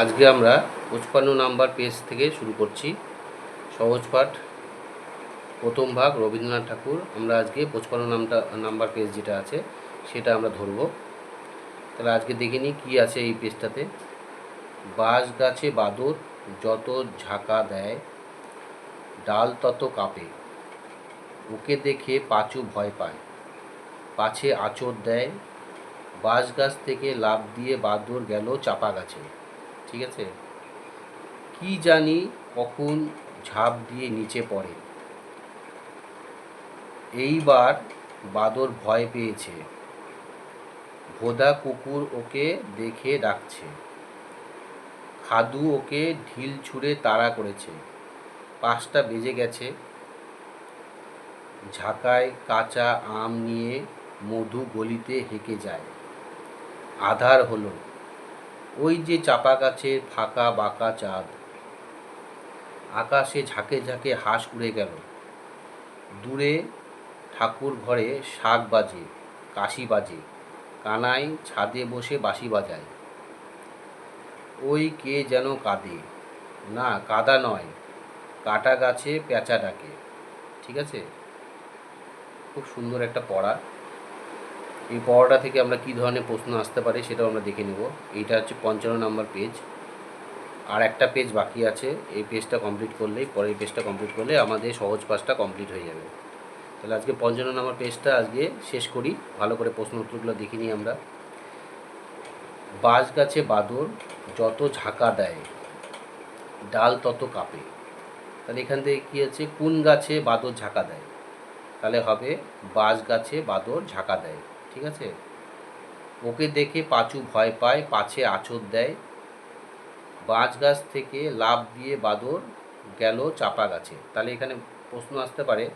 আজকে আমরা পঁচপান্ন নাম্বার পেজ থেকে শুরু করছি। সহজ পাঠ, প্রথম ভাগ, রবীন্দ্রনাথ ঠাকুর। আমরা আজকে পঁচপান্ন নামটা, নাম্বার পেজ যেটা আছে, সেটা আমরা ধরবো। তাহলে আজকে দেখে নিই কী আছে এই পেজটাতে। বাঁশ গাছে বাদর যত ঝাঁকা দেয়, ডাল তত কাঁপে। ওকে দেখে পাঁচু ভয় পায়, পাছে আঁচড় দেয়। বাঁশ গাছ থেকে লাফ দিয়ে বাদর গেল চাপা গাছে। ঠিক আছে? কি জানি কখন ঝাঁপ দিয়ে নিচে পড়ে। এইবার বাদর ভয় পেয়েছে। ভোদা কুকুর ওকে দেখে ডাকছে। খাদু ওকে ঢিল ছুঁড়ে তাড়া করেছে। পাঁচটা বেজে গেছে। ঝাঁকায় কাঁচা আম নিয়ে মধু গলিতে হেঁকে যায়। আধার হলো। ওই যে চাপা গাছের ফাঁকা বাঁকা চাঁদ। আকাশে ঝাঁকে ঝাঁকে হাঁস উড়ে গেল। দূরে ঠাকুর ঘরে শাক বাজে, কাশি বাজে কানাই ছাদে বসে বাঁশি বাজায়। ওই কে যেন কাঁদে। না, কাদা নয়, কাটা গাছে পেঁচা ডাকে। ঠিক আছে? খুব সুন্দর একটা পড়া। এই পড়াটা থেকে আমরা কী ধরনের প্রশ্ন আসতে পারে সেটাও আমরা দেখে নেব। এইটা হচ্ছে পঞ্চান্ন নম্বর পেজ আর একটা পেজ বাকি আছে, এই পেজটা কমপ্লিট করলেই, পরের পেজটা কমপ্লিট করলে আমাদের সহজ পাসটা কমপ্লিট হয়ে যাবে। তাহলে আজকে পঞ্চান্ন নম্বর পেজটা আজকে শেষ করি। ভালো করে প্রশ্ন উত্তরগুলো দেখে নিই আমরা। বাঁশ গাছে বাদর যত ঝাঁকা দেয়, ডাল তত কাঁপে। তাহলে এখান থেকে কী আছে? কোন গাছে বাদর ঝাঁকা দেয়? তাহলে হবে বাঁশ গাছে বাদর ঝাঁকা দেয়। ঠিক আছে? ওকে দেখে পাঁচু ভয় পায়, পাছে আঁচড় দেয়। বাঁশ গাছ থেকে লাভ দিয়ে বাদর গেল চাপা গাছে। তাহলে এখানে প্রশ্ন আসতে পারে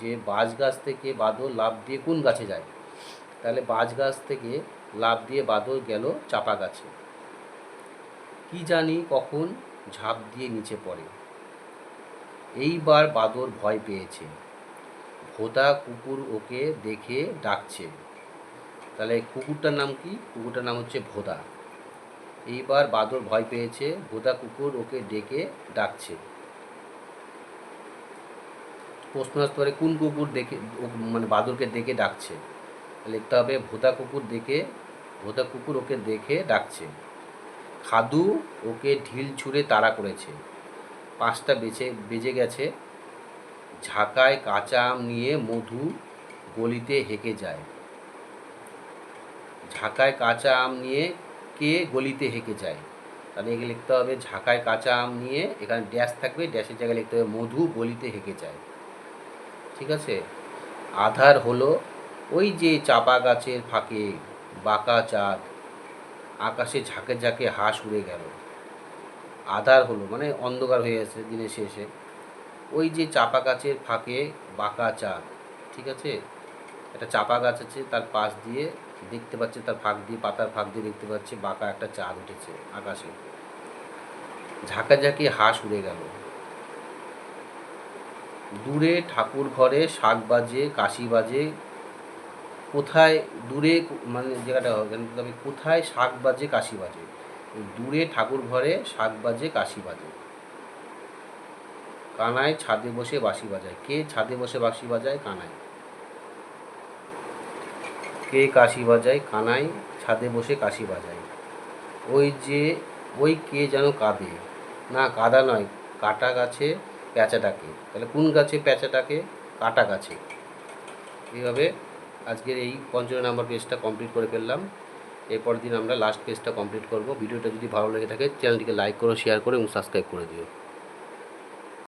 যে বাঁশ গাছ থেকে বাদর লাভ দিয়ে কোন গাছে যায়? তাহলে বাঁশ গাছ থেকে লাভ দিয়ে বাদর গেল চাপা গাছে। কি জানি কখন ঝাঁপ দিয়ে নিচে পড়ে। এইবার বাদর ভয় পেয়েছে। ভোদা কুকুর ওকে দেখে ডাকছে। তাহলে কুকুরটার নাম কি? কুকুরটার নাম হচ্ছে ভোদা। এইবার বাদর ভয় পেয়েছে, ভোদা কুকুর ওকে ডেকে ডাকছে। প্রশ্ন আসতে পারে, কোন কুকুর দেখে ও- মানে বাদরকে ডেকে ডাকছে? লিখতে হবে, ভোদা কুকুর দেখে ভোদা কুকুর ওকে দেখে ডাকছে। খাদু ওকে ঢিল ছুঁড়ে তাড়া করেছে। পাঁচটা বেঁচে, বেজে গেছে। ঝাঁকায় কাঁচা আম নিয়ে মধু গলিতে হেঁকে যায়। ঝাঁকায় কাঁচা আম নিয়ে কে গলিতে হেঁকে যায়? তাহলে এখানে লিখতে হবে ঝাঁকায় কাঁচা আম নিয়ে এখানে ড্যাশ থাকবে ড্যাশের জায়গায় লিখতে হবে মধু গলিতে হেঁকে যায়। ঠিক আছে? আধার হলো ওই যে চাপা গাছের ফাঁকে, বাঁকা চাঁদ, আকাশে ঝাঁকে ঝাঁকে হাঁস উড়ে গেল। আধার হলো মানে অন্ধকার হয়ে গেছে দিনের শেষে। ওই যে চাপা গাছের ফাঁকে বাঁকা চাঁদ, ঠিক আছে? একটা চাপা গাছ আছে তার পাশ দিয়ে দেখতে পাচ্ছে, তার ফাঁক দিয়ে, পাতার ফাঁক দিয়ে দেখতে পাচ্ছে, বাঁকা একটা চাঁদ উঠেছে আকাশে। ঝাঁকাঝাঁকি হাঁস উড়ে গেল। দূরে ঠাকুর ঘরে শাক বাজে, কাশি বাজে। কোথায়, দূরে মানে জায়গাটা তবে কোথায় শাক বাজে, কাশি বাজে। দূরে ঠাকুর ঘরে শাক বাজে, কাশি বাজে। কানায় ছাদে বসে বাঁশি বাজায়। কে ছাদে বসে বাঁশি বাজায়? কানায়। কে কাশি বাজায়, কানাই ছাদে বসে কাশি বাজায়। ওই যে, ওই কে যেন কাঁদে। না, কাদা নয়, কাটা গাছে প্যাঁচা ডাকে। তাহলে কোন গাছে প্যাঁচা ডাকে? কাটা গাছে। এইভাবে আজকের এই পঞ্চান্ন নাম্বার পেজটা কমপ্লিট করে ফেললাম। এরপর দিন আমরা লাস্ট পেজটা কমপ্লিট করব। ভিডিওটা যদি ভালো লেগে থাকে চ্যানেলটিকে লাইক করো শেয়ার করো এবং সাবস্ক্রাইব করে দিও।